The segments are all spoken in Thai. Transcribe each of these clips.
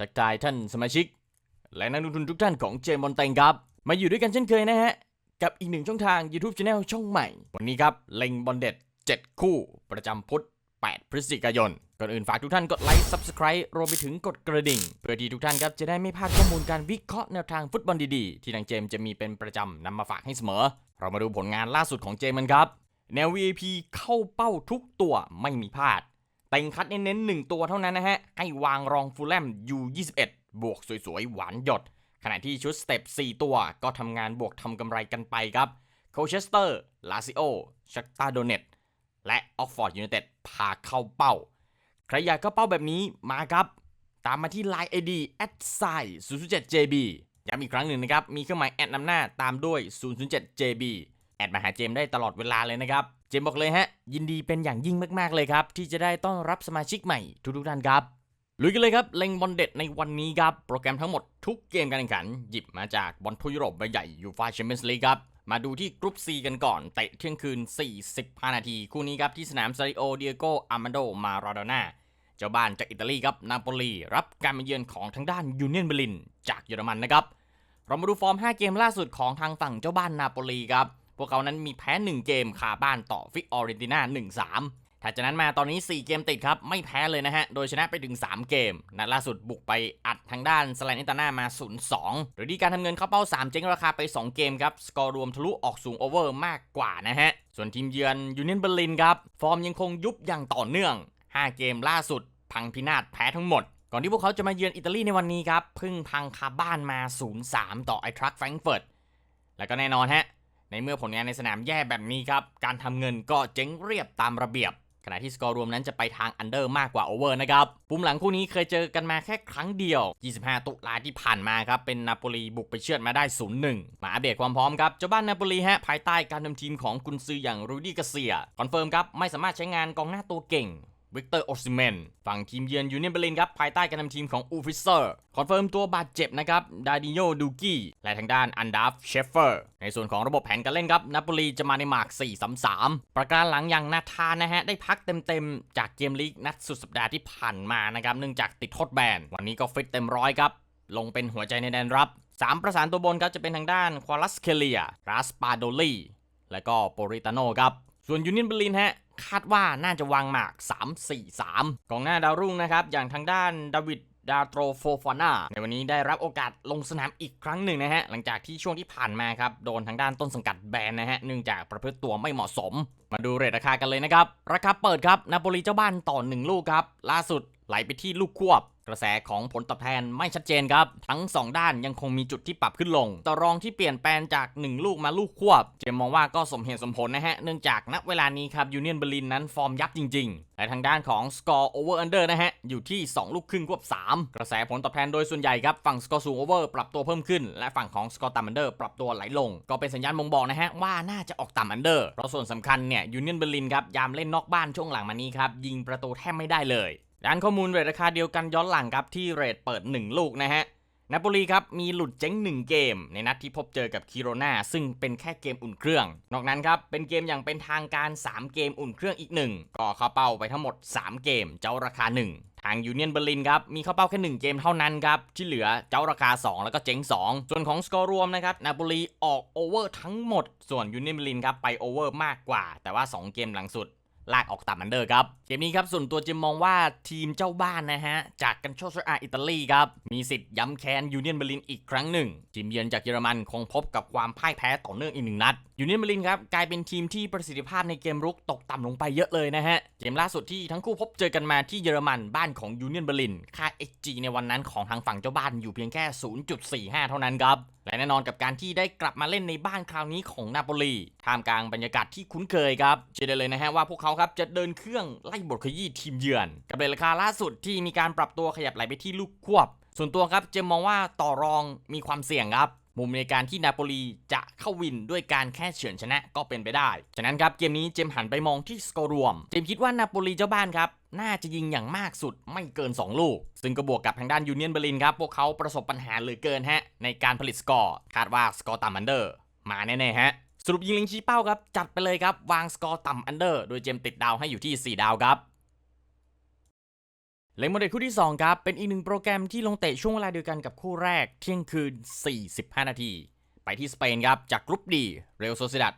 ทักทายท่านสมาชิก และนักลงทุนทุกท่านของเจมบอลเตงครับ มาอยู่ด้วยกันเช่นเคยนะฮะ กับอีกหนึ่งช่องทาง YouTube Channel ช่องใหม่ วันนี้ครับ เล็งบอลเด็ด 7 คู่ ประจำพุธ8 พฤศจิกายน ก่อนอื่นฝากทุกท่านกดไลค์ Subscribe รวมไปถึงกดกระดิ่ง เพื่อที่ทุกท่านครับจะได้ไม่พลาดข้อมูลการวิเคราะห์แนวทางฟุตบอลดีๆ ที่ทางเจมจะมีเป็นประจำนำมาฝากให้เสมอ เรามาดูผลงานล่าสุดของเจมกันครับ แนว VIP เข้าเป้าทุกตัวไม่มีพลาด เต็งคัดเน้นๆหนึ่งตัวเท่านั้นนะฮะ ให้วางรองฟูลแลม U21 บวกสวยๆ หวานหยด ขณะที่ชุดสเต็ป 4 ตัวก็ทำงานบวกทำกำไรกันไปครับโคเชสเตอร์ ลาซิโอ ชักตาโดเนตและออกฟอร์ดยู i นเต็ดพาเข้าเป้า ใครอยากเข้าเป้าแบบนี้มาครับ ตามมาที่ Line ID at s i 007 JB ย้ำอีกครั้งหนึ่งนะครับ มีเครื่องหมายแอดนำหน้าตามด้วย 007 JB แอดมาหาเจมได้ตลอดเวลาเลยนะครับ เจมบอกเลยฮะ ยินดีเป็นอย่างยิ่งมาก ๆ เลยครับ ที่จะได้ต้อนรับสมาชิกใหม่ทุกๆท่านครับลุยกันเลยครับ เล็งบอลเด็ดในวันนี้ครับ โปรแกรมทั้งหมดทุกเกมการแข่งขัน หยิบมาจากบอลทัวยุโรปใบใหญ่ยูฟาแชมเปี้ยนส์ลีกครับ มาดูที่กรุ๊ป C กันก่อน เตะเที่ยงคืน 45 นาที คู่นี้ครับ ที่สนามซาริโอเดียโกอามาโด มาราโดนาเจ้าบ้านจากอิตาลีครับ นาโปลี รับการมาเยือนของทางด้านยูเนียนเบลิน จากเยอรมันนะครับ เรามาดูฟอร์ม 5 เกมล่าสุดของทางฝั่งเจ้าบ้านนาโปลีครับ พวกเขานั้นมีแพ้1เกมคาบ้านต่อฟิกออเรนติน่า1-3ถัดจากนั้นมาตอนนี้ 4 เกมติดครับ ไม่แพ้เลยนะฮะ โดยชนะไปถึง 3 เกม นัดล่าสุดบุกไปอัดทางด้านสแลนอินตาน่ามา 0-2 โดยที่การทำเงินเข้าเป้า 3 เจ๊งราคาไป 2 เกมครับ สกอร์รวมทะลุออกสูงโอเวอร์มากกว่านะฮะ ส่วนทีมเยือนยูเนียนเบอร์ลินครับ ฟอร์มยังคงยุบอย่างต่อเนื่อง 5 เกมล่าสุด พังพินาศแพ้ทั้งหมด ก่อนที่พวกเขาจะมาเยือนอิตาลีในวันนี้ครับพึ่งพังคาบ้านมา 0-3 ต่อไอทรัคแฟรงก์เฟิร์ตแล้วก็แน่นอนฮะ ในเมื่อผลงานในสนามแย่แบบนี้ครับ การทำเงินก็เจ๊งเรียบตามระเบียบ ขณะที่สกอร์รวมนั้นจะไปทางอันเดอร์มากกว่าโอเวอร์นะครับ ปุ่มหลังคู่นี้เคยเจอกันมาแค่ครั้งเดียว 25 ตุลาที่ผ่านมาครับ เป็นนาโปลีบุกไปเชือดมาได้ 0-1 มาอัปเดตความพร้อมครับ เจ้าบ้านนาโปลีฮะภายใต้การนำทีมของกุนซืออย่างรูดี้กาเซีย คอนเฟิร์มครับไม่สามารถใช้งานกองหน้าตัวเก่ง วิกเตอร์โอซิเมนฝั่งทีมเยือนยูเนียนเบร์ลินครับ ภายใต้การนำทีมของอูฟิเซอร์คอนเฟิร์มตัวบาดเจ็บนะครับ ดาดิโยดูกี้และทางด้านอันดาฟเชฟเฟอร์ในส่วนของระบบแผนการเล่นครับนาโปลีจะมาในหมาก 4-3-3 ประการหลังอย่างนาธานนะฮะ ได้พักเต็มๆ จากเกมลีกนัดสุดสัปดาห์ที่ผ่านมานะครับเนื่องจากติดโทษแบนวันนี้ก็ฟิตเต็มร้อยครับลงเป็นหัวใจในแดนรับ3ประสานตัวบนครับจะเป็นทางด้านควาลัสเคเลียราสปาโดลีและก็โปริตาโนครับ ส่วนยูเนียนเบอร์ลินฮะคาดว่าน่าจะวางหมาก 3-4-3 กองหน้าดาวรุ่งนะครับ อย่างทางด้านดาวิดดาโตรโฟฟาน่าในวันนี้ได้รับโอกาสลงสนามอีกครั้งหนึ่งนะฮะ หลังจากที่ช่วงที่ผ่านมาครับ โดนทางด้านต้นสังกัดแบนนะฮะ เนื่องจากประพฤติตัวไม่เหมาะสม มาดูเรทราคากันเลยนะครับ ราคาเปิดครับ นาโปลีเจ้าบ้านต่อ 1 ลูกครับ ล่าสุดไหลไปที่ลูกควบ กระแสของผลตอบแทนไม่ชัดเจนครับ ทั้ง 2 ด้านยังคงมีจุดที่ปรับขึ้นลง ต่อรองที่เปลี่ยนแปลงจาก 1 ลูกมาลูกควบ เจมมองว่าก็สมเหตุสมผลนะฮะ เนื่องจากณเวลานี้ครับยูเนียนเบอร์ลินนั้นฟอร์มยับจริง ๆ และทางด้านของสกอร์โอเวอร์อันเดอร์นะฮะ อยู่ที่ 2 ลูกครึ่งควบ 3 กระแสผลตอบแทนโดยส่วนใหญ่ครับฝั่งสกอร์สูงโอเวอร์ปรับตัวเพิ่มขึ้น และฝั่งของสกอร์ต่ำอันเดอร์ปรับตัวไหลลง ก็เป็นสัญญาณบ่งบอกนะฮะว่าน่าจะออกต่ำอันเดอร์เพราะส่วนสำคัญเนี่ยยูเนียนเบอร์ลินครับยามเล่นนอกบ้านช่วงหลังมานี้ครับยิงประตูแทบไม่ได้เลย ด้านข้อมูลเรทราคาเดียวกันย้อนหลังครับที่เรทเปิด 1 ลูกนะฮะนาโปลีครับมีหลุดเจ๊ง 1 เกม ในนัดที่พบเจอกับคิโรนาซึ่งเป็นแค่เกมอุ่นเครื่อง นอกนั้นครับเป็นเกมอย่างเป็นทางการ 3 เกมอุ่นเครื่องอีก 1 ก็เข้าเป้าไปทั้งหมด 3 เกม เจ้าราคา 1 ทางยูเนียนเบอร์ลินครับมีเข้าเป้าแค่ 1 เกมเท่านั้นครับที่เหลือเจ้าราคา 2 แล้วก็เจ๊ง 2 ส่วนของสกอร์รวมนะครับนาโปลีออกโอเวอร์ทั้งหมด ส่วนยูเนียนเบอร์ลินครับไปโอเวอร์มากกว่า แต่ว่า 2 เกมหลังสุด ลากออกต่ำอันเดอร์ครับ เกมนี้ครับส่วนตัวจะมองว่าทีมเจ้าบ้านนะฮะ จากกันโชซอาอิตาลีครับ มีสิทธิ์ย้ำแค้นยูเนียนเบอร์ลินอีกครั้งหนึ่ง ทีมเยือนจากเยอรมันคงพบกับความพ่ายแพ้ต่อเนื่องอีกหนึ่งนัด ยูเนียนเบอร์ลินครับกลายเป็นทีมที่ประสิทธิภาพในเกมรุกตกต่ำลงไปเยอะเลยนะฮะ เกมล่าสุดที่ทั้งคู่พบเจอกันมาที่เยอรมันบ้านของยูเนียนเบอร์ลิน ค่า XG ในวันนั้นของทางฝั่งเจ้าบ้านอยู่เพียงแค่ 0.45 เท่านั้นครับ และแน่นอนกับการที่ได้กลับมาเล่นในบ้านคราวนี้ของนาโปลีท่ามกลางบรรยากาศที่คุ้นเคยครับเชื่อได้เลยนะฮะว่าพวกเขาครับจะเดินเครื่องไล่บทขยี้ทีมเยือน กับเรทราคาล่าสุดที่มีการปรับตัวขยับไหลไปที่ลูกควบ ส่วนตัวครับเจมมองว่าต่อรองมีความเสี่ยงครับ มุมในการที่นาโปลีจะเข้าวินด้วยการแค่เฉือนชนะก็เป็นไปได้ ฉะนั้นครับเกมนี้เจมหันไปมองที่สกอร์รวม เจมคิดว่านาโปลีเจ้าบ้านครับน่าจะยิงอย่างมากสุดไม่เกิน 2 ลูก ซึ่งก็บวกกับทางด้านยูเนียนเบอร์ลินครับ พวกเขาประสบปัญหาเหลือเกินฮะ ในการผลิตสกอร์ คาดว่าสกอร์ต่ำอันเดอร์ มาแน่ๆฮะ สรุปยิงลิงชี้เป้าครับ จัดไปเลยครับ วางสกอร์ต่ำอันเดอร์ โดยเจมติดดาวให้อยู่ที่ 4 ดาวครับ เล็งโมเดลคู่ที่ 2 ครับ เป็นอีกหนึ่งโปรแกรมที่ลงเตะช่วงเวลาเดียวกันกับคู่แรกเที่ยงคืน 45 นาที ไปที่สเปนครับ จากกรุ๊ปดี เรอัลโซซิดัด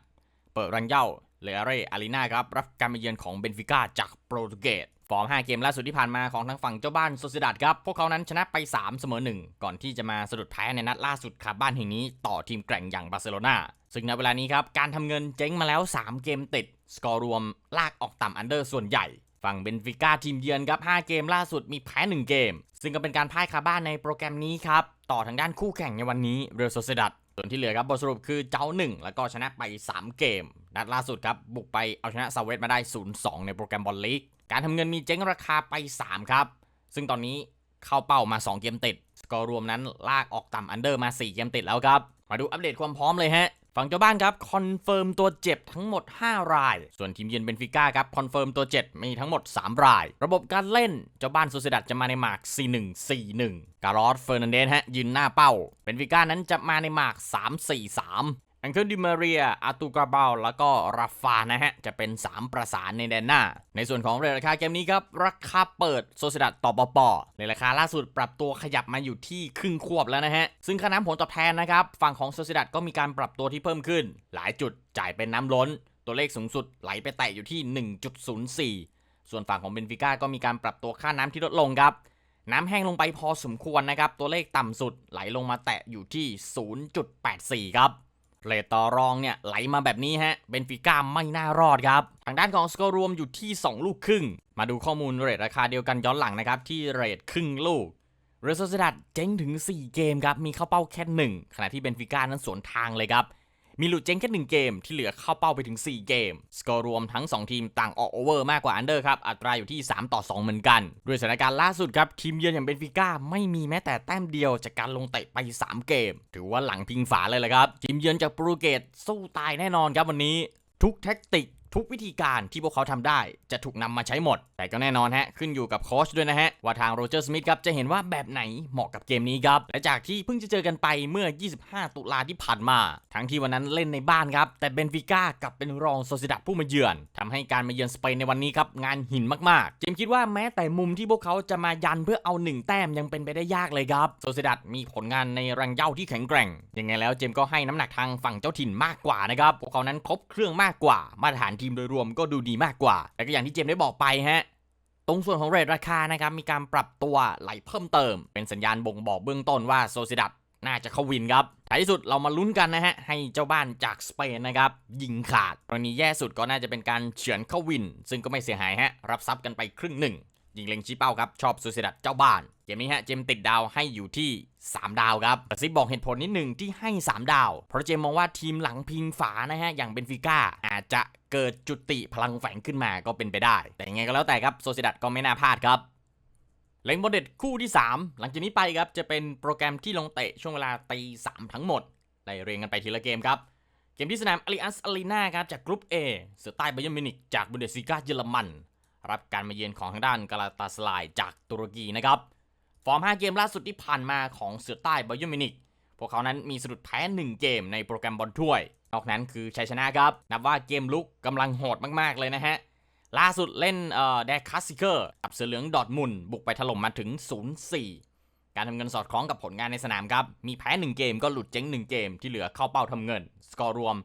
เปิดรังเย่าเลอาเรอารีนาครับ รับการมาเยือนของเบนฟิก้าจากโปรตุเกสฟอร์ม 5 เกมล่าสุดที่ผ่านมาของทางฝั่งเจ้าบ้านโซซิดัดครับ พวกเขานั้นชนะไป 3 เสมอ 1 ก่อนที่จะมาสะดุดแพ้ในนัดล่าสุดคาบ้านแห่งนี้ต่อทีมแกร่งอย่างบาร์เซโลนาซึ่งในเวลานี้ครับการทำเงินเจ๊งมาแล้ว 3 เกมติด สกอร์รวมลากออกต่ำอันเดอร์ส่วนใหญ่ ฝั่งเบนฟิก้าทีมเยือนครับ 5 เกมล่าสุดมีแพ้ 1 เกม ซึ่งก็เป็นการพ่ายคาบ้านในโปรแกรมนี้ครับ ต่อทางด้านคู่แข่งในวันนี้เรอัลโซเซดัดส่วนที่เหลือครับบทสรุปคือเจ้า 1 แล้วก็ชนะไป 3 เกม นัดล่าสุดครับ บุกไปเอาชนะซาเวตมาได้ 0-2 ในโปรแกรมบอลลีก การทำเงินมีเจ๊งราคาไป 3 ครับ ซึ่งตอนนี้เข้าเป้ามา 2 เกมติด สกอร์รวมนั้นลากออกต่ำอันเดอร์มา 4 เกมติดแล้วครับ มาดูอัปเดตความพร้อมเลยฮะ ฝั่งเจ้าบ้านครับคอนเฟิร์มตัวเจ็บทั้งหมด 5 ราย ส่วนทีมเยือนเบนฟิก้าครับคอนเฟิร์มตัวเจ็บมีทั้งหมด 3 ราย ระบบการเล่นเจ้าบ้านซูเซดัดจะมาในหมาก 4-1-4-1 การอสเฟอร์นันเดสฮะยืนหน้าเป้าเบนฟิก้านั้นจะมาในหมาก 3-4-3 อังเคิลดิมาเรียอาตูกราเบาแล้วก็ราฟานะฮะ จะเป็น 3 ประสานในแดนหน้า ในส่วนของเรทราคาเกมนี้ครับ ราคาเปิดโซเซดัดต่อปอปอในราคาล่าสุดปรับตัวขยับมาอยู่ที่ครึ่งควบแล้วนะฮะ ซึ่งค่าน้ำผลตอบแทนนะครับ ฝั่งของโซเซดัดก็มีการปรับตัวที่เพิ่มขึ้น หลายจุดจ่ายเป็นน้ำล้นตัวเลขสูงสุดไหลไปแตะอยู่ที่ 1.04 ส่วนฝั่งของเบนฟิก้าก็มีการปรับตัวค่าน้ำที่ลดลงครับ น้ำแห้งลงไปพอสมควรนะครับ ตัวเลขต่ำสุดไหลลงมาแตะอยู่ที่ 0.84 ครับ เรทต่อรองเนี่ยไหลมาแบบนี้ฮะ เบนฟิก้าไม่น่ารอดครับ ทางด้านของสกอร์รวมอยู่ที่ 2 ลูกครึ่ง มาดูข้อมูลเรทราคาเดียวกันย้อนหลังนะครับ ที่เรทครึ่งลูก เรอัลโซซิดัตเจ๊งถึง 4 เกมครับ มีเข้าเป้าแค่ 1 ขณะที่เบนฟิก้านั้นสวนทางเลยครับ มีหลุดเจ๊งแค่1เกม ที่เหลือเข้าเป้าไปถึง 4 เกม สกอร์รวมทั้ง 2 ทีมต่างออกโอเวอร์มากกว่าอันเดอร์ครับ อัตราอยู่ที่ 3 ต่อ 2 เหมือนกัน ด้วยสถานการณ์ล่าสุดครับ ทีมเยือนอย่างเบนฟิก้าไม่มีแม้แต่แต้มเดียวจากการลงเตะไป 3 เกม ถือว่าหลังพิงฝาเลยแหละครับ ทีมเยือนจากโปรตุเกสสู้ตายแน่นอนครับวันนี้ ทุกแท็กติก ทุกวิธีการที่พวกเขาทำได้จะถูกนำมาใช้หมด แต่ก็แน่นอนฮะ ขึ้นอยู่กับโค้ชด้วยนะฮะ ว่าทางโรเจอร์สมิธครับจะเห็นว่าแบบไหนเหมาะกับเกมนี้ครับ และจากที่เพิ่งจะเจอกันไปเมื่อ 25 ตุลาที่ผ่านมา ทั้งที่วันนั้นเล่นในบ้านครับ แต่เบนฟิก้ากลับเป็นรองโซซิดัดผู้มาเยือนทำให้การมาเยือนสเปนในวันนี้ครับงานหินมากๆเจมคิดว่าแม้แต่มุมที่พวกเขาจะมายันเพื่อเอาหนึ่งแต้มยังเป็นไปได้ยากเลยครับโซซิดัดมีผลงานในรังเย่าที่แข็งแกร่งยังไงแล้วเจมก็ให้น้ำหนักทางฝั่งเจ้าถิ่นมากกว่านะครับพวกเขานั้นครบเครื่องมากกว่ามาตรฐานทีมโดยรวมก็ดูดีมากกว่า แต่ก็อย่างที่เจมส์ได้บอกไปฮะ ตรงส่วนของเรทราคานะครับ มีการปรับตัวไหลเพิ่มเติม เป็นสัญญาณบ่งบอกเบื้องต้นว่าโซซิดัดน่าจะเข้าวินครับท้ายที่สุดเรามาลุ้นกันนะฮะ ให้เจ้าบ้านจากสเปนนะครับ ยิงขาดกรณีแย่สุดก็น่าจะเป็นการเฉือนเข้าวิน ซึ่งก็ไม่เสียหายฮะ รับซับกันไปครึ่งหนึ่ง ยิงเล็งชี้เป้าครับชอบโซซิดัดเจ้าบ้าน เกมนี้ฮะเจมติดดาวให้อยู่ที่ 3 ดาวครับกระซิบบอกเหตุผลนิดหนึ่งที่ให้ 3 ดาว เพราะเจมมองว่าทีมหลังพิงฝานะฮะอย่างเบนฟิก้าอาจจะเกิดจุติพลังแฝงขึ้นมาก็เป็นไปได้ แต่ยังไงก็แล้วแต่ครับโซซิดัดก็ไม่น่าพลาดครับเล็งบอลเด็ดคู่ที่ 3 หลังจากนี้ไปครับจะเป็นโปรแกรมที่ลงเตะช่วงเวลาตีสามทั้งหมดไล่เรียงกันไปทีละเกมครับเกมที่สนามอ l ลิอันส์อารีนาครับจากกรุ๊ป A เสือใต้ไบาเยร์มิวนิกจากบุนเดสซิก้าเยอรมัน รับการมาเยือนของทางด้านกาลาตาสลายจากตุรกีนะครับ ฟอร์ม 5 เกมล่าสุดที่ผ่านมาของเสือใต้ไบายร์นมินิกพวกเขานั้นมีสะดุดแพ้ 1 เกมในโปรแกรมบอลถ้วย นอกนั้นคือชัยชนะครับ นับว่าเกมลุกกำลังโหดมากๆเลยนะฮะ ล่าสุดเล่นเอ่อแดคัสซิเกอร์กับเสือเหลืองดอทมุนบุกไปถล่มมาถึง 0-4 การทำเงินสอดคล้องกับผลงานในสนามครับ มีแพ้ 1 เกมก็หลุดเจ๊ง 1 เกมที่เหลือเข้าเป้าทำเงิน สกอร์รวม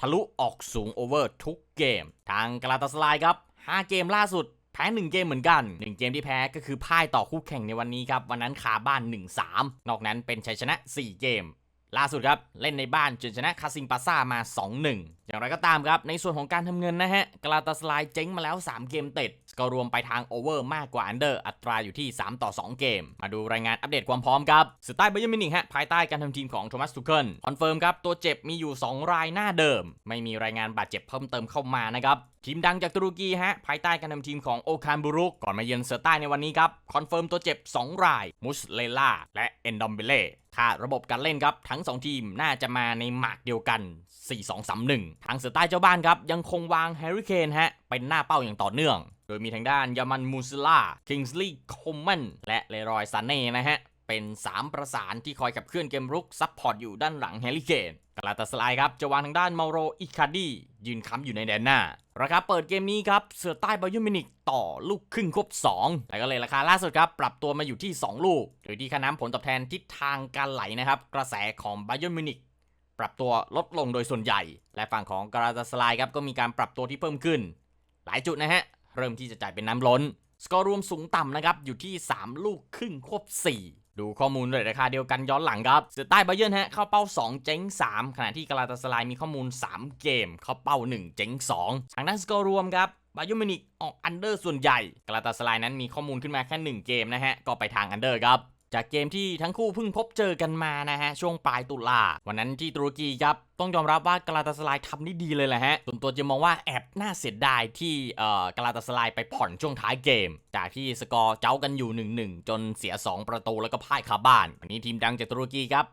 ทะลุออกสูงโอเวอร์ทุกเกม ทางกาลาตาสลายครับ 5 เกมล่าสุดแพ้1เกมเหมือนกัน 1 เกมที่แพ้ก็คือพ่ายต่อคู่แข่งในวันนี้ครับ วันนั้นคาบ้าน 1-3 นอกนั้นเป็นชัยชนะ 4 เกม ล่าสุดครับ เล่นในบ้านจนชนะคาซิงปาซ่ามา 2-1 อย่างไรก็ตามครับ ในส่วนของการทำเงินนะฮะกาลาตาสลเจ๊งมาแล้ว 3 เกมติด กอร์รวมไปทางโอเวอร์มากกว่าอันเดอร์อัตราอยู่ที่ 3 ต่อ 2 เกม มาดูรายงานอัปเดตความพร้อมครับสไตล์ไบเยอร์มินิกฮะภายใต้การทำทีมของโทมัสทูเคิลคอนเฟิร์มครับตัวเจ็บมีอยู่ 2 รายหน้าเดิม ไม่มีรายงานบาดเจ็บเพิ่มเติมเข้ามานะครับทีมดังจากตุรกีฮะภายใต้การนำทีมของโอคานบุรุกก่อนมาเยือนเสือใต้ในวันนี้ครับคอนเฟิร์มตัวเจ็บ 2 ราย มุสเลล่าและเอนดอมเบเล่ถ้าระบบการเล่นครับ ทั้ง 2 ทีมน่าจะมาในหมากเดียวกัน 4-2-3-1 ทางเสือใต้เจ้าบ้านครับ ยังคงวางแฮร์รี่เคนฮะเป็นหน้าเป้าอย่างต่อเนื่อง โดยมีทางด้านยามันมูซิล่าคิงส์ลีย์โคมมันและเลรอยซานเน่นะฮะ เป็น 3 ประสานที่คอยขับเคลื่อนเกมรุก ซับพอร์ตอยู่ด้านหลังแฮร์รี่เคนกลาตาสไลครับ จะวางทางด้านเมาโรอิคาดียืนค้ำอยู่ในแดนหน้า ราคาเปิดเกมนี้ครับ เสือใต้บายูมินิกต่อลูกครึ่งครบ 2 แล้วก็เลยราคาล่าสุดครับ ปรับตัวมาอยู่ที่ 2 ลูก โดยที่ค่าน้ำผลตอบแทนทิศทางการไหลนะครับ กระแสของบายูมินิกปรับตัวลดลงโดยส่วนใหญ่ และฝั่งของกราตาสไลครับก็มีการปรับตัวที่เพิ่มขึ้น หลายจุดนะฮะ เริ่มที่จะจ่ายเป็นน้ำล้น สกอร์รวมสูงต่ำนะครับ อยู่ที่ 3 ลูกครึ่งควบ 4ดูข้อมูลเลยราคาเดียวกันย้อนหลังครับเสือใต้บาเยิร์นฮะเข้าเป้า 2 เจ๊ง 3 ขณะที่กาลาตาสลายมีข้อมูล 3 เกม เข้าเป้า 1 เจ๊ง 2 ทางด้านสกอร์รวมครับบาเยิร์นมินิกออกอันเดอร์ส่วนใหญ่กาลาตาสลายนั้นมีข้อมูลขึ้นมาแค่ 1 เกมนะฮะ ก็ไปทางอันเดอร์ครับ จากเกมที่ทั้งคู่เพิ่งพบเจอกันมานะฮะ ช่วงปลายตุลา วันนั้นที่ตุรกีครับ ต้องยอมรับว่ากาลาตาสลายทำได้ดีเลยแหละฮะ ส่วนตัวจะมองว่าแอบน่าเสียดายที่เอ่อกาลาตาสลายไปผ่อนช่วงท้ายเกม จากที่สกอร์เจ้ากันอยู่ 1-1 จนเสีย 2 ประตูแล้วก็พ่ายคาบ้าน วันนี้ทีมดังจากตุรกีครับ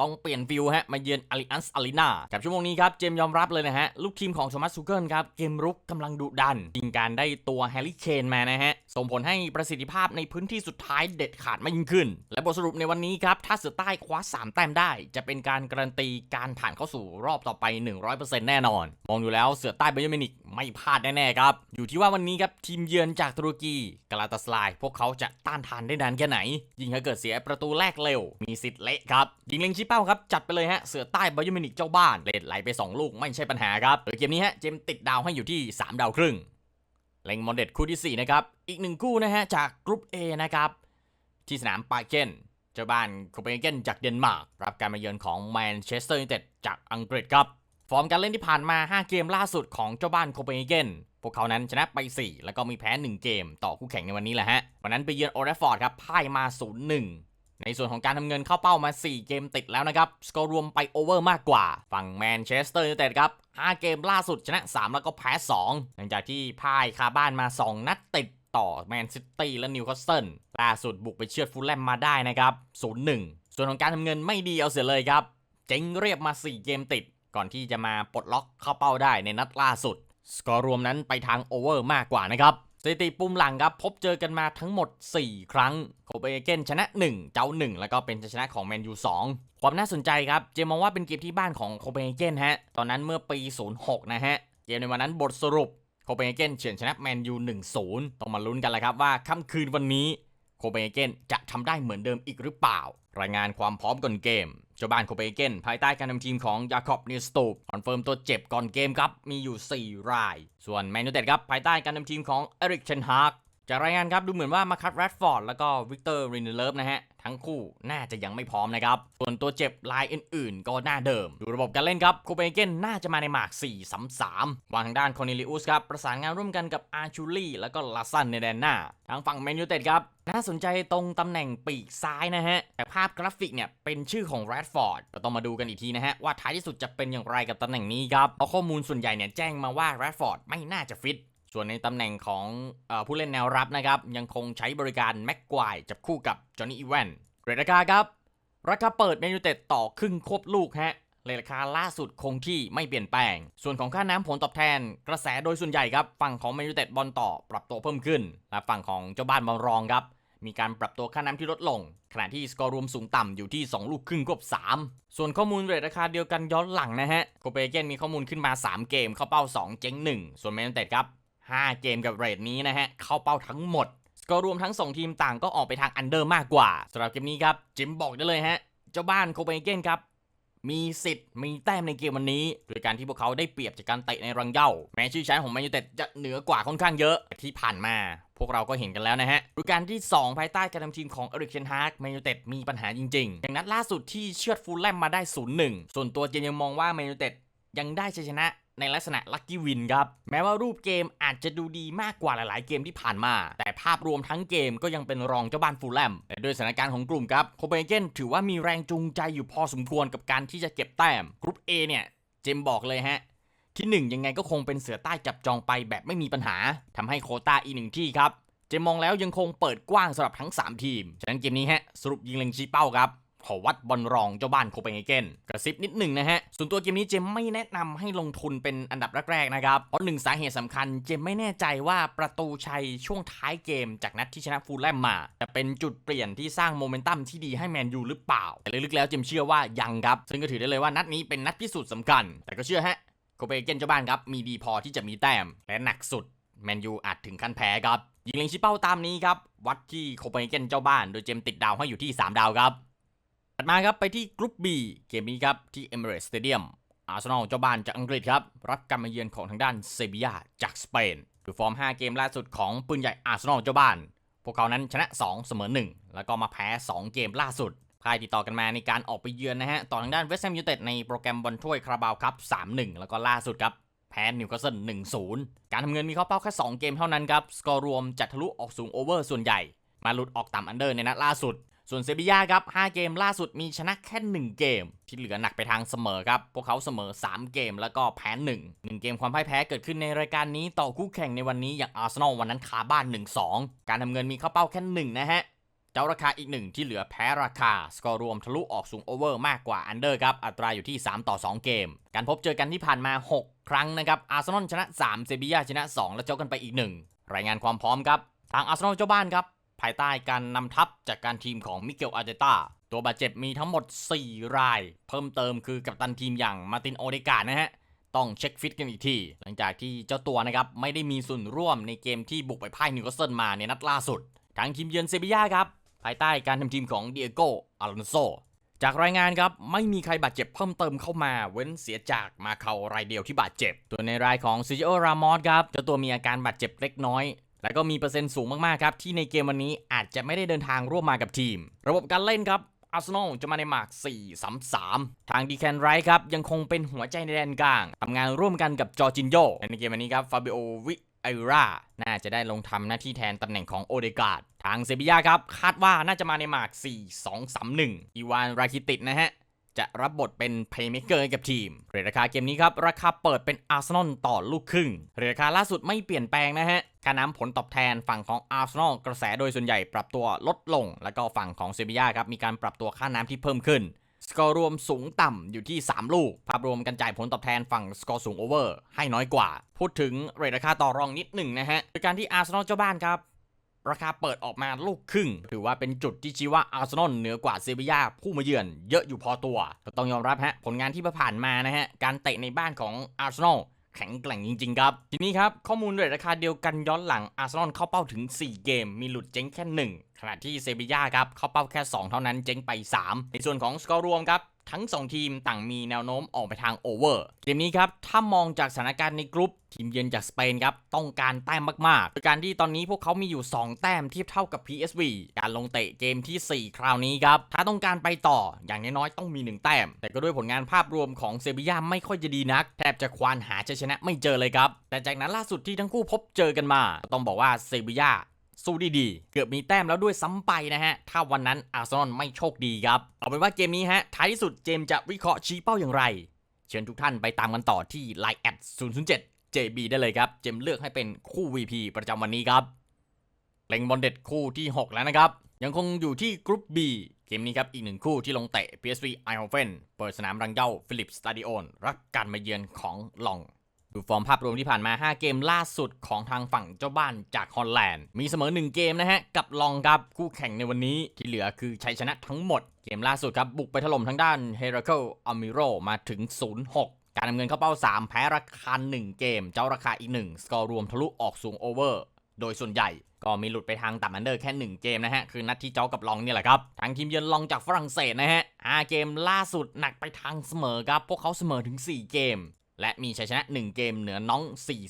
ต้องเปลี่ยนฟิลฮะมาเยือนอาริอันส์อารีนากับชั่วโมงนี้ครับ เจมยอมรับเลยนะฮะ ลูกทีมของโทมัสซูเกิลครับ เกมรุกกำลังดุดัน ยิงการได้ตัวแฮร์รี่เคนมานะฮะ ส่งผลให้ประสิทธิภาพในพื้นที่สุดท้ายเด็ดขาดมากยิ่งขึ้น และบทสรุปในวันนี้ครับ ถ้าเสือใต้คว้า 3 แต้มได้ จะเป็นการการันตีการผ่านเข้าสู่รอบต่อไป 100%แน่นอน มองอยู่แล้วเสือใต้ไบเยอร์มินิก ไม่พลาดแน่ๆครับ อยู่ที่ว่าวันนี้ครับทีมเยือนจากตุรกีกาลาตาสลาย พวกเขาจะต้านทานได้นานแค่ไหน ยิงถ้าเกิดเสียประตูแรกเร็ว มีสิทธิ์เละครับ ยิงเล็งชี้เป้าครับ จัดไปเลยฮะ เสือใต้ไบเยอร์มินิกเจ้าบ้านเลดไหลไป 2 ลูกไม่ใช่ปัญหาครับโดยเกมนี้ฮะเจมติดดาวให้อยู่ที่ 3 ดาวครึ่งเล็งมอนเด็ดคู่ที่ 4 นะครับ อีกหนึ่งคู่นะฮะจากกรุ๊ป A นะครับ ที่สนามปาเกนเจ้าบ้านโคเปนเฮเกนจากเดนมาร์กรับการมาเยือนของแมนเชสเตอร์ยูไนเต็ดจากอังกฤษครับ ฟอร์มการเล่นที่ผ่านมา 5 เกมล่าสุดของเจ้าบ้านโคเปนเฮเกนพวกเขานั้นชนะไป 4 แล้วก็มีแพ้ 1 เกมต่อคู่แข่งในวันนี้แหละฮะ วันนั้นไปเยือนโอเรฟอร์ดครับพ่ายมา 0-1 ในส่วนของการทำเงินเข้าเป้ามา 4 เกมติดแล้วนะครับ สกอร์รวมไปโอเวอร์มากกว่า ฝั่งแมนเชสเตอร์ยูไนเต็ดครับ 5 เกมล่าสุดชนะ 3 แล้วก็แพ้ 2 หลังจากที่พ่ายคาบ้านมา 2 นัดติดต่อแมนซิตี้และนิวคาสเซิลล่าสุดบุกไปเชือดฟูลแลมมาได้นะครับ 0-1 ส่วนของการทำเงินไม่ดีเอาเสียเลยครับ เจ๊งเรียบมา 4 เกมติด ก่อนที่จะมาปลดล็อกเข้าเป้าได้ในนัดล่าสุด สกอร์รวมนั้นไปทางโอเวอร์มากกว่านะครับสถิติปุ่มหลังครับพบเจอกันมาทั้งหมด 4 ครั้งโคเปนเฮเกนชนะ 1 เจ้า 1 แล้วก็เป็นชนะของแมนยู2ความน่าสนใจครับเจมองว่าเป็นเกมที่บ้านของโคเปนเฮเกนฮะตอนนั้นเมื่อปี 06 นะฮะ เกมในวันนั้นบทสรุปโคเปนเฮเกนเฉือนชนะแมนยู1-0 ต้องมาลุ้นกันแหละครับว่าค่ำคืนวันนี้โคเปนเฮเกนจะทำได้เหมือนเดิมอีกหรือเปล่า รายงานความพร้อมก่อนเกม จ้าบ้านโคเปนเฮเกนภายใต้การนำทีมของยาคอบนิสตูปคอนเฟิร์มตัวเจ็บก่อนเกมครับ มีอยู่ 4 ราย ส่วนแมนยูเต็ดครับ ภายใต้การนำทีมของเอริกเชนฮาร์กจากรายงานครับดูเหมือนว่ามาคัตแรดฟอร์ดแล้วก็วิกเตอร์รินเลิฟนะฮะ ทั้งคู่น่าจะยังไม่พร้อมนะครับ ส่วนตัวเจ็บรายอื่นๆ ก็น่าเดิม ดูระบบการเล่นครับโคเปนเฮเกนน่าจะมาในหมาก 4-3-3 วางทางด้านคอนิลิอุสครับประสานงานร่วมกันกับอาชูลี่แล้วก็ลาซันในแดนหน้า ทางฝั่งแมนยูเต็ดครับน่าสนใจตรงตำแหน่งปีกซ้ายนะฮะ แต่ภาพกราฟิกเนี่ย เป็นชื่อของแรดฟอร์ดก็ต้องมาดูกันอีกทีนะฮะ ว่าท้ายที่สุดจะเป็นอย่างไรกับตำแหน่งนี้ครับเพราะข้อมูลส่วนใหญ่เนี่ย แจ้งมาว่าแรดฟอร์ดไม่น่าจะฟิต ส่วนในตำแหน่งของอผู้เล่นแนวรับนะครับ ยังคงใช้บริการแม็กควายจับคู่กับจอห์นนี่อีแวนเรทราคาครับ ราคาเปิดแมนยูเต็ดต่อครึ่งควบลูกฮะเลยราคาล่าสุดคงที่ไม่เปลี่ยนแปลง ส่วนของค่าน้ำผลตอบแทน กระแสโดยส่วนใหญ่ครับ ฝั่งของแมนยูเต็ดบอลต่อปรับตัวเพิ่มขึ้น และฝั่งของเจ้าบ้านบอลรองครับ มีการปรับตัวค่าน้ำที่ลดลง ขณะที่สกอร์รวมสูงต่ำอยู่ที่ 2 ลูกครึ่งควบ3 ส่วนข้อมูลเรทราคาเดียวกันย้อนหลังนะฮะ โคเปนเฮเกนมีข้อมูลขึ้นมา 3 เกมเข้าเป้า 2 เจ๊ง1 ส่วนแมนยูเต็ดครับ 5 เกมกับเรทนี้นะฮะ เข้าเป้าทั้งหมดกอร์รวมทั้ง 2 ทีมต่างก็ออกไปทางอันเดอร์มากกว่าสำหรับเกมนี้ครับ จิมบอกได้เลยฮะ เจ้าบ้านโคเปนเฮเกนครับมีสิทธิ์มีแต้มในเกมวันนี้โดยการที่พวกเขาได้เปรียบจากการเตะในรังเหย้าแม้ชื่อชั้นของแมนยูเต็ดจะเหนือกว่าค่อนข้างเยอะที่ผ่านมา พวกเราก็เห็นกันแล้วนะฮะฤดูกาลที่ 2 ภายใต้การนำทีมของเอริกเชนฮาร์กแมนยูเต็ดมีปัญหาจริงๆ อย่างนัดล่าสุดที่เชือดฟูลแลมมาได้ 0-1 ส่วนตัวเจนยังมองว่าแมนยูเต็ดยังได้ชัยชนะในลักษณะลัคกี้วินครับ แม้ว่ารูปเกมอาจจะดูดีมากกว่าหลายๆเกมที่ผ่านมา แต่ภาพรวมทั้งเกมก็ยังเป็นรองเจ้าบ้านฟูลแลมแต่ด้วยสถานการณ์ของกลุ่มครับโคเปนเฮเกนถือว่ามีแรงจูงใจอยู่พอสมควรกับการที่จะเก็บแต้มกรุ๊ป A เนี่ยเจมบอกเลยฮะที่ 1 ยังไงก็คงเป็นเสือใต้จับจองไปแบบไม่มีปัญหาทำให้โคต้าอีกหนึ่งที่ครับ เจมมองแล้วยังคงเปิดกว้างสำหรับทั้ง 3 ทีม ฉะนั้นเกมนี้ฮะสรุปยิงเล็งชี้เป้าครับ ขอวัดบอลรองเจ้าบ้านโคเปนเฮเกนกระซิบนิดหนึ่งนะฮะ ส่วนตัวเกมนี้เจมไม่แนะนำให้ลงทุนเป็นอันดับแรกๆนะครับ เพราะหนึ่งสาเหตุสำคัญเจมไม่แน่ใจว่าประตูชัยช่วงท้ายเกมจากนัดที่ชนะฟูลแลมมา จะเป็นจุดเปลี่ยนที่สร้างโมเมนตัมที่ดีให้แมนยูหรือเปล่า แต่ลึกๆแล้วเจมเชื่อว่ายังครับ ซึ่งก็ถือได้เลยว่านัดนี้เป็นนัดพิสูจน์สำคัญ แต่ก็เชื่อฮะโคเปนเฮเกนเจ้าบ้านครับมีดีพอที่จะมีแต้มและหนักสุดแมนยูอาจถึงขั้นแพ้ครับยิงเล็งชี้เป้าตามนี้ครับวัดที่โคเปนเฮเกนเจ้าบ้าน โดยเจมติดดาวให้อยู่ที่ 3 ดาวครับ ถัดมาครับไปที่กรุ๊ป B เกมนี้ครับที่เอมิเรตสเตเดียมอาร์เซนอลเจ้าบ้านจากอังกฤษครับรับการมาเยือนของทางด้านเซบียาจากสเปนคือฟอร์ม 5 เกมล่าสุดของปืนใหญ่อาร์เซนอลเจ้าบ้าน พวกเขานั้นชนะ 2 เสมอ 1 แล้วก็มาแพ้ 2 เกมล่าสุดพ่ายติดต่อกันมาในการออกไปเยือนนะฮะ ต่อทางด้านเวสต์แฮมยูไนเต็ดในโปรแกรมบอลถ้วยคาราบาวครับ3-1 แล้วก็ล่าสุดครับแพ้นิวคาสเซิล1-0 การทำเงินมีเข้าเป้าแค่ 2 เกมเท่านั้นครับ สกอร์รวมจัดทะลุออกสูงโอเวอร์ส่วนใหญ่ มาหลุดออกต่ำอันเดอร์ในนัดล่าสุด ส่วนเซบียาครับ5เกมล่าสุดมีชนะแค่ 1 เกม ที่เหลือหนักไปทางเสมอครับ พวกเขาเสมอ 3 เกมแล้วก็แพ้1 1เกมความพ่ายแพ้เกิดขึ้นในรายการนี้ต่อคู่แข่งในวันนี้อย่างอาร์เซนอลวันนั้นคาบ้าน 1-2 การทำเงินมีเข้าเป้าแค่1นะฮะเจ้าราคาอีกหนึ่งที่เหลือแพ้ราคา สกอร์รวมทะลุออกสูงโอเวอร์มากกว่าอันเดอร์ครับ อัตราอยู่ที่ 3 ต่อ 2 เกม การพบเจอกันที่ผ่านมา 6 ครั้งนะครับ อาร์เซนอลชนะ 3 เซบียาชนะ 2 และเจ้ากันไปอีก 1 รายงานความพร้อมครับ ทางอาร์เซนอลเจ้าบ้านครับ ภายใต้การนำทัพจากการทีมของมิเกลอาเตต้าตัวบาดเจ็บมีทั้งหมด 4 ราย เพิ่มเติมคือกัปตันทีมอย่างมาตินโอเดกานะฮะ ต้องเช็คฟิตกันอีกที หลังจากที่เจ้าตัวนะครับ ไม่ได้มีส่วนร่วมในเกมที่บุกไปพ่ายนิวคาสเซิลมาในนัดล่าสุด ทางทีมเยือนเซบียาครับ ภายใต้การทำทีมของเดียโกอาลอนโซจากรายงานครับ ไม่มีใครบาดเจ็บเพิ่มเติมเข้ามาเว้นเสียจากมาเขารายเดียวที่บาดเจ็บ ตัวในรายของซิจิโอรามอสครับเจ้าตัวมีอาการบาดเจ็บเล็กน้อย และก็มีเปอร์เซ็นต์สูงมากๆครับ ที่ในเกมวันนี้อาจจะไม่ได้เดินทางร่วมมากับทีม ระบบการเล่นครับอาร์เซนอลจะมาในหมาก 4-3-3 ทางดีแคนไรท์ครับ ยังคงเป็นหัวใจในแดนกลางทำงานร่วมกันกับจอร์จินโยในเกมวันนี้ครับฟาบิโอวิไอราน่าจะได้ลงทำหน้าที่แทนตำแหน่งของโอเดกาดทางเซบียาครับ คาดว่าน่าจะมาในหมาก 4-2-3-1 อีวานราคิตินะฮะ จะรับบทเป็นเพย์เม k เกอร์กับทีมเรทราคาเกมนี้ครับ ราคาเปิดเป็นอาร์เซนอลต่อลูกครึ่งเรทราคาล่าสุดไม่เปลี่ยนแปลงนะฮะ ค่าน้ำผลตอบแทนฝั่งของอาร์เซนอลกระแสโดยส่วนใหญ่ปรับตัวลดลง แล้วก็ฝั่งของเซบียาครับมีการปรับตัวค่าน้ำที่เพิ่มขึ้น สกอร์รวมสูงต่ำอยู่ที่ 3 ลูก ภาพรวมการจ่ายผลตอบแทนฝั่งสกอร์สูงโอเวอร์ให้น้อยกว่า พูดถึงเรทราคาต่อรองนิดหนึ่งนะฮะโดยการที่อาร์เซนอลเจ้าบ้านครับราคาเปิดออกมาลูกครึ่ง ถือว่าเป็นจุดที่ชี้ว่าอาร์เซนอลเหนือกว่าเซบียาผู้มาเยือนเยอะอยู่พอตัวต้องยอมรับฮะผลงานที่ผ่านมานะฮะการเตะในบ้านของอาร์เซนอล แข็งแกร่งจริง ๆ ครับ ทีนี้ครับ ข้อมูลเรทราคาเดียวกันย้อนหลังอาร์เซนอลเข้าเป้าถึง 4 เกม มีหลุดเจ๊งแค่ 1 ขณะที่เซบียาครับเข้าเป้าแค่ 2 เท่านั้นเจ๊งไป 3 ในส่วนของสกอร์รวมครับ ทั้ง 2 ทีมต่างมีแนวโน้มออกไปทางโอเวอร์เกมนี้ครับ ถ้ามองจากสถานการณ์ในกรุ๊ป ทีมเยือนจากสเปนครับ ต้องการแต้มมากๆโดยการที่ตอนนี้พวกเขามีอยู่ 2 แต้มเทียบเท่ากับ PSV การลงเตะเกมทีสี่ 4 คราวนี้ครับ ถ้าต้องการไปต่ออย่างน้อยๆต้องมี 1 แต้ม แต่ก็ด้วยผลงานภาพรวมของเซบียาไม่ค่อยจะดีนัก แทบจะควานหาชัยชนะไม่เจอเลยครับแต่จากนั้นล่าสุดที่ทั้งคู่พบเจอกันมา ต้องบอกว่าเซบียา สู้ดีๆ เกือบมีแต้มแล้วด้วยซ้ำไปนะฮะ ถ้าวันนั้นอาร์เซนอลไม่โชคดีครับ เอาเป็นว่าเกมนี้ฮะ ท้ายที่สุดเจมจะวิเคราะห์ชี้เป้าอย่างไร เชิญทุกท่านไปตามกันต่อที่ Line แอด007 JB ได้เลยครับ เจมเลือกให้เป็นคู่ VP ประจำวันนี้ครับเล็งบอลเด็ดคู่ที่ 6 แล้วนะครับ ยังคงอยู่ที่กรุ๊ป B เกมนี้ครับ อีกหนึ่งคู่ที่ลงเตะ PSV e i n h o f e n เปิดสนามรังเย้าฟิลิปสตาดิโอนรับการมาเยือนของลอง ดูฟอร์มภาพรวมที่ผ่านมา 5 เกมล่าสุดของทางฝั่งเจ้าบ้านจากฮอลแลนด์ มีเสมอ 1 เกมนะฮะ กับลองครับคู่แข่งในวันนี้ที่เหลือคือชัยชนะทั้งหมด เกมล่าสุดครับ บุกไปถล่มทางด้านเฮราเคิลอมิโรมาถึง 0-6การดำเนินเข้าเป้า 3 แพ้ราคา 1 เกม เจ้าราคาอีก 1 สกอร์รวมทะลุออกสูงโอเวอร์ โดยส่วนใหญ่ก็มีหลุดไปทางต่ำอันเดอร์แค่ 1 เกมนะฮะ คือนัดที่เจ้ากับลองนี่แหละครับ ทางทีมเยือนลองจากฝรั่งเศสนะฮะอาเกมล่าสุดหนักไปทางเสมอครับ พวกเขาเสมอถึง 4 เกม และมีชัยชนะ 1 เกมเหนือน้อง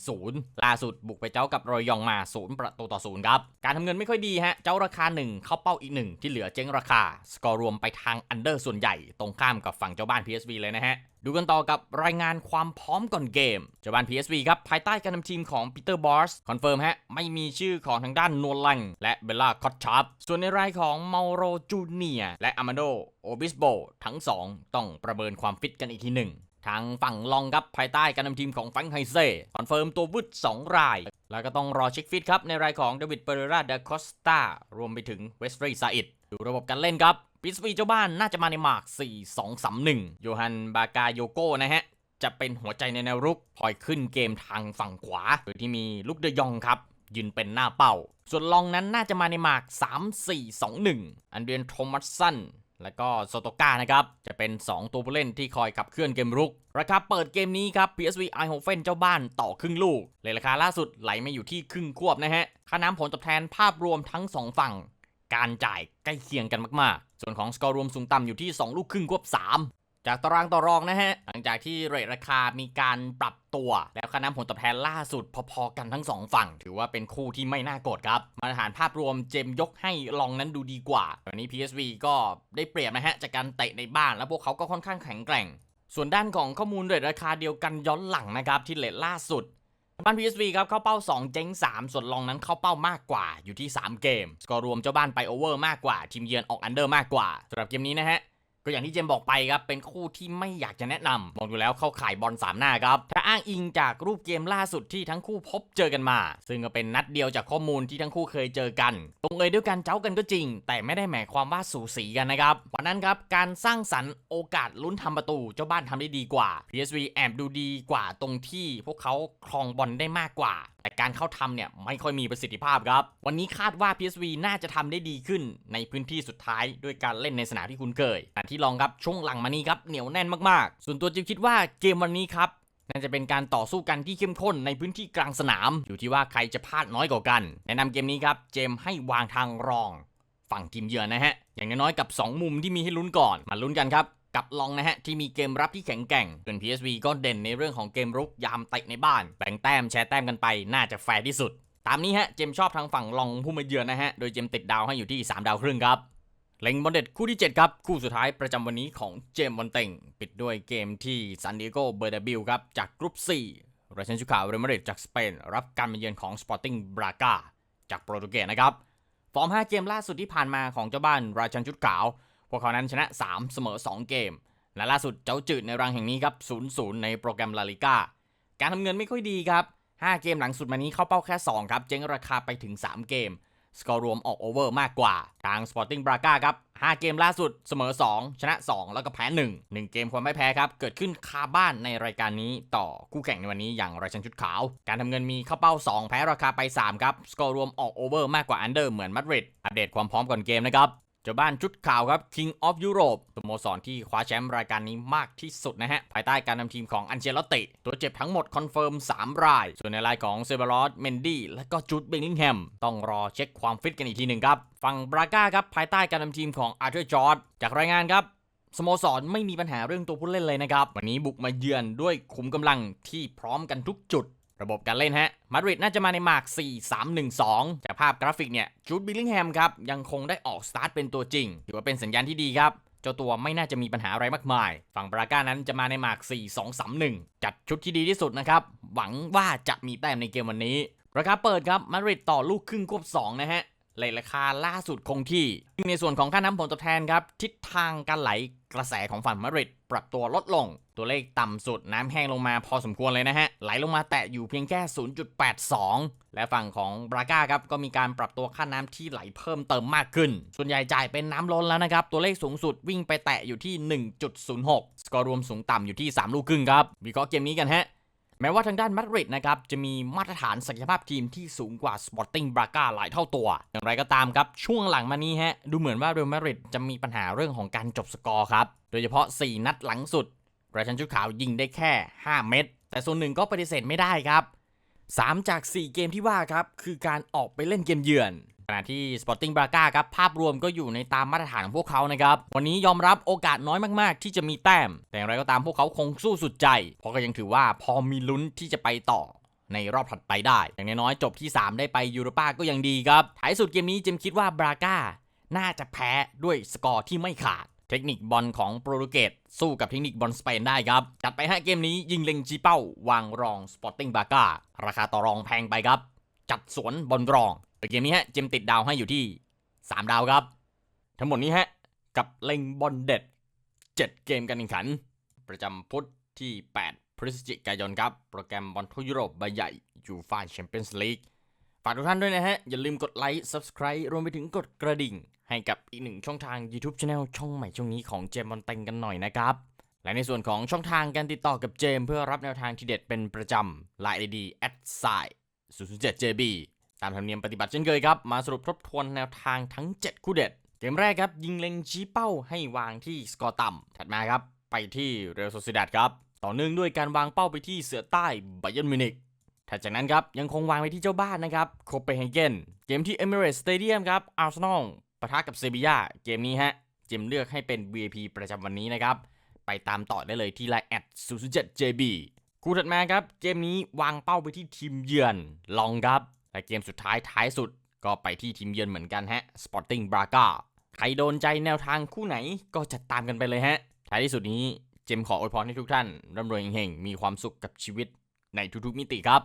4-0 ล่าสุดบุกไปเจ้ากับรอยยองมา 0 ประตูต่อ 0 ครับ การทำเงินไม่ค่อยดีฮะ เจ้าราคา 1 เข้าเป้าอีก 1 ที่เหลือเจ๊งราคา สกอร์รวมไปทางอันเดอร์ส่วนใหญ่ ตรงข้ามกับฝั่งเจ้าบ้าน PSV เลยนะฮะ ดูกันต่อกับรายงานความพร้อมก่อนเกม เจ้าบ้าน PSV ครับ ภายใต้การนำทีมของปีเตอร์บอสคอนเฟิร์มฮะ ไม่มีชื่อของทางด้านนวลลัง และเบลล่าคอตชับส่วนในรายของเมาโรจูเนียและอามาโดโอบิสโบทั้งสองต้องประเมินความฟิตกันอีกทีหนึ่ง ทางฝั่งลองครับภายใต้การนำทีมของแฟรงค์ไฮเซ่คอนเฟิร์มตัววุฒ2ราย แล้วก็ต้องรอเช็คฟิตครับ ในรายของเดวิดเปเรราเดคอสตารวมไปถึงเวสต์รีซาอิดดูระบบการเล่นครับปิสวีเจ้าบ้านน่าจะมาในหมาก 4-2-3-1 โยฮันบากาโยโกนะฮะ จะเป็นหัวใจในแนวรุกคอยขึ้นเกมทางฝั่งขวาโดยที่มีลูกเดยองครับ ยืนเป็นหน้าเป้า ส่วนลองนั้นน่าจะมาในหมาก 3-4-2-1 อันเดรียนโทมัสสัน และก็โซโตกานะครับ จะเป็น 2 ตัวผู้เล่นที่คอยขับเคลื่อนเกมรุก ราคาเปิดเกมนี้ครับ PSV e i h o f e n เจ้าบ้านต่อครึ่งลูกเลยราคาล่าสุดไหลมาอยู่ที่ครึ่งควบนะฮะ ค่าน้ำผลตอบแทนภาพรวมทั้ง 2 ฝั่ง การจ่ายใกล้เคียงกันมาก ๆ ส่วนของสกอร์รวมสูงต่ำอยู่ที่ 2 ลูกครึ่งควบ 3 จากตารางต่อรองนะฮะ หลังจากที่เรทราคามีการปรับตัว แล้วค่าน้ำผลตอบแทนล่าสุดพอๆกันทั้งสองฝั่ง ถือว่าเป็นคู่ที่ไม่น่ากดครับ มาตรฐานภาพรวมเจมยกให้ลองนั้นดูดีกว่าตอนนี้ PSV ก็ได้เปรียบนะฮะ จากการเตะในบ้านแล้วพวกเขาก็ค่อนข้างแข็งแกร่ง ส่วนด้านของข้อมูลเรทราคาเดียวกันย้อนหลังนะครับที่เรทล่าสุดบ้าน PSV ครับเข้าเป้า 2 เจ๊ง 3 ส่วนลองนั้นเข้าเป้ามากกว่าอยู่ที่ 3 เกม สกอร์รวมเจ้าบ้านไปโอเวอร์มากกว่าทีมเยือนออกอันเดอร์มากกว่าสำหรับเกมนี้นะฮะ ก็อย่างที่เจมบอกไปครับ เป็นคู่ที่ไม่อยากจะแนะนำมองดูแล้วเข้าข่ายบอลสามหน้าครับ ถ้าอ้างอิงจากรูปเกมล่าสุดที่ทั้งคู่พบเจอกันมา ซึ่งก็เป็นนัดเดียวจากข้อมูลที่ทั้งคู่เคยเจอกันลงเอยด้วยกันเจ้ากันก็จริง แต่ไม่ได้หมายความว่าสูสีกันนะครับวันนั้นครับการสร้างสรรค์โอกาสลุ้นทำประตู เจ้าบ้านทำได้ดีกว่า PSV แอบดูดีกว่าตรงที่ พวกเขาครองบอลได้มากกว่าแต่การเข้าทำเนี่ยไม่ค่อยมีประสิทธิภาพครับ วันนี้คาดว่า PSV น่าจะทำได้ดีขึ้นในพื้นที่สุดท้ายด้วยการเล่นในสนามที่คุ้นเคยที่ลองครับช่วงหลังมานี้ครับเหนียวแน่นมากๆ ส่วนตัวจิวคิดว่าเกมวันนี้ครับน่าจะเป็นการต่อสู้กันที่เข้มข้นในพื้นที่กลางสนาม อยู่ที่ว่าใครจะพลาดน้อยกว่ากัน แนะนำเกมนี้ครับเจมให้วางทางรอง ฝั่งทีมเยือนนะฮะอย่างน้อยๆกับ 2 มุมที่มีให้ลุ้นก่อนมาลุ้นกันครับกับลองนะฮะ ที่มีเกมรับที่แข็งแกร่งส่วน PSV ก็เด่นในเรื่องของเกมรุกยามเตะในบ้าน แบ่งแต้มแชร์แต้มกันไป น่าจะแฟร์ที่สุด ตามนี้ฮะ เจมชอบทางฝั่งลองผู้มาเยือนนะฮะ โดยเจมติดดาวให้อยู่ที่ 3 ดาวครึ่งครับ เล็งบอลเด็ดคู่ที่ 7 ครับ คู่สุดท้ายประจำวันนี้ของเจมบอลเต็ง ปิดด้วยเกมที่ซานดิเอโกเบอร์ดาบิลครับ จากกรุ๊ป4ราชันชุคาเรมาดริดจากสเปน รับการมาเยือนของ Sporting Braga จากโปรตุเกสนะครับ ฟอร์ม 5 เกมล่าสุดที่ผ่านมาของเจ้าบ้านราชันชุดขาว พวกเขานั้นชนะ 3 เสมอ 2 เกม และล่าสุดเจ้าจืดในรังแห่งนี้ครับ0-0 ในโปรแกรมลาลิก้าการทำเงินไม่ค่อยดีครับ5เกมหลังสุดมานี้เข้าเป้าแค่2ครับเจ๊งราคาไปถึง 3 เกม สกอร์รวมออกโอเวอร์มากกว่า ทาง Sporting Braga ครับ 5 เกมล่าสุดเสมอ 2 ชนะ 2 แล้วก็แพ้ 1 1 เกมความไม่แพ้ครับ เกิดขึ้นคาบ้านในรายการนี้ต่อคู่แข่งในวันนี้อย่างไรชันชุดขาว การทำเงินมีเข้าเป้า 2 แพ้ราคาไป 3 ครับ สกอร์รวมออกโอเวอร์มากกว่าอันเดอร์เหมือนมาดริดอัปเดตความพร้อมก่อนเกมนะครับ เจ้าบ้านชุดขาวครับ King of Europe สโมสรที่คว้าแชมป์รายการนี้มากที่สุดนะฮะ ภายใต้การนำทีมของอันเชลตติ ตัวเจ็บทั้งหมดคอนเฟิร์ม 3 ราย ส่วนในรายของเซเบรอสเมนดี้และก็จูดเบลลิงแฮม ต้องรอเช็คความฟิตกันอีกทีหนึ่งครับ ฝั่งบราก้าครับ ภายใต้การนำทีมของอาร์เธอร์จอร์ดจากรายงานครับสโมสรไม่มีปัญหาเรื่องตัวผู้เล่นเลยนะครับ วันนี้บุกมาเยือนด้วยขุมกำลังที่พร้อมกันทุกจุด ระบบการเล่นฮะ มาดริดน่าจะมาในหมาก 4-3-1-2 จากภาพกราฟิกเนี่ย จูดบิลลิงแฮมครับ ยังคงได้ออกสตาร์ทเป็นตัวจริง ถือว่าเป็นสัญญาณที่ดีครับ เจ้าตัวไม่น่าจะมีปัญหาอะไรมากมาย ฝั่งบราก้านั้นจะมาในหมาก 4-2-3-1 จัดชุดที่ดีที่สุดนะครับ หวังว่าจะมีแต้มในเกมวันนี้ ราคาเปิดครับ มาดริดต่อลูกครึ่งควบ 2 นะฮะ เลยราคาล่าสุดคงที่ ในส่วนของค่าน้ำผลตอบแทนครับ ทิศทางการไหลกระแสของฝั่งมาดริดปรับตัวลดลง ตัวเลขต่ำสุดน้ำแห้งลงมาพอสมควรเลยนะฮะ ไหลลงมาแตะอยู่เพียงแค่ 0.82 และฝั่งของบราก้าครับ ก็มีการปรับตัวค่าน้ำที่ไหลเพิ่มเติมมากขึ้น ส่วนใหญ่จ่ายเป็นน้ำล้นแล้วนะครับ ตัวเลขสูงสุดวิ่งไปแตะอยู่ที่ 1.06 สกอร์รวมสูงต่ำอยู่ที่ 3 ลูกครึ่งครับวิเคราะห์เกมนี้กันฮะ แม้ว่าทางด้านมาดริดนะครับจะมีมาตรฐานศักยภาพทีมที่สูงกว่า Sporting Braga หลายเท่าตัว อย่างไรก็ตามครับ ช่วงหลังมานี้ฮะดูเหมือนว่าเรอัลมาดริดจะมีปัญหาเรื่องของการจบสกอร์ครับ โดยเฉพาะ 4 นัดหลังสุดราชันชุดขาวยิงได้แค่ 5 เม็ดแต่ส่วนหนึ่งก็ปฏิเสธไม่ได้ครับ 3 จาก 4 เกมที่ว่าครับคือการออกไปเล่นเกมเยือน ณะที่ Sporting Braga ครับภาพรวมก็อยู่ในตามมาตรฐานของพวกเขานะครับวันนี้ยอมรับโอกาสน้อยมากๆ ที่จะมีแต้ม แต่อย่างไรก็ตามพวกเขาคงสู้สุดใจ เพราะก็ยังถือว่าพอมีลุ้นที่จะไปต่อในรอบถัดไปได้ อย่างน้อยๆจบที่ 3 ได้ไปยูโรปาก็ยังดีครับท้ายสุดเกมนี้เจมคิดว่าบราก้าน่าจะแพ้ด้วยสกอร์ที่ไม่ขาด เทคนิคบอลของโปรตุเกสสู้กับเทคนิคบอลสเปนได้ครับ จัดไปให้เกมนี้ยิงเล็งจีเป้าวางรอง Sporting b a g a ราคาต่อรองแพงไปครับ จัดสวนบอลรอง เกมนี้ฮะเจมติดดาวให้อยู่ที่ 3 ดาวครับ ทั้งหมดนี้ฮะ กับเล็งบอลเด็ด 7 เกมการแข่งขัน ประจำพุธที่ 8 พฤศจิกายนครับ โปรแกรมบอลทั่วยุโรปใบใหญ่ยูฟาแชมเปี้ยนส์ลีกฝากทุกท่านด้วยนะฮะ อย่าลืมกดไลค์ Subscribe รวมไปถึงกดกระดิ่ง ให้กับอีกหนึ่งช่องทาง YouTube Channel ช่องใหม่ช่องนี้ของเจมบอลเต็งกันหน่อยนะครับและในส่วนของช่องทางการติดต่อกับเจม เพื่อรับแนวทางที่เด็ดเป็นประจำ Line ID at s i 007 JB ตามธรรมเนียมปฏิบัติเช่นเคยครับ มาสรุปทบทวนแนวทางทั้ง 7 คู่เด็ด เกมแรกครับ ยิงเล็งชี้เป้าให้วางที่สกอร์ต่ำถัดมาครับ ไปที่เรอัลโซซิดาดครับ ต่อเนื่องด้วยการวางเป้าไปที่เสือใต้ไบเย r n นมิวนิกถัดจากนั้นครับยังคงวางไปที่เจ้าบ้านนะครับโคเปนเฮเกนเกมที่ Emirates Stadium ครับอาร์เซนอลปะทะกับเซบียาเกมนี้ฮะเจมเลือกให้เป็น VIP ประจำวันนี้นะครับไปตามต่อได้เลยที่ไลน์แอด0 7 JB คู่ถัดมาครับ เกมนี้วางเป้าไปที่ทีมเยือนลองครับ และเกมสุดท้ายท้ายสุดก็ไปที่ทีมเยือนเหมือนกันฮะ Sporting Braga ใครโดนใจแนวทางคู่ไหนก็จัดตามกันไปเลยฮะ ท้ายที่สุดนี้เจมขออวยพรให้ทุกท่านร่ำรวยเฮงๆมีความสุขกับชีวิตในทุกๆมิติครับ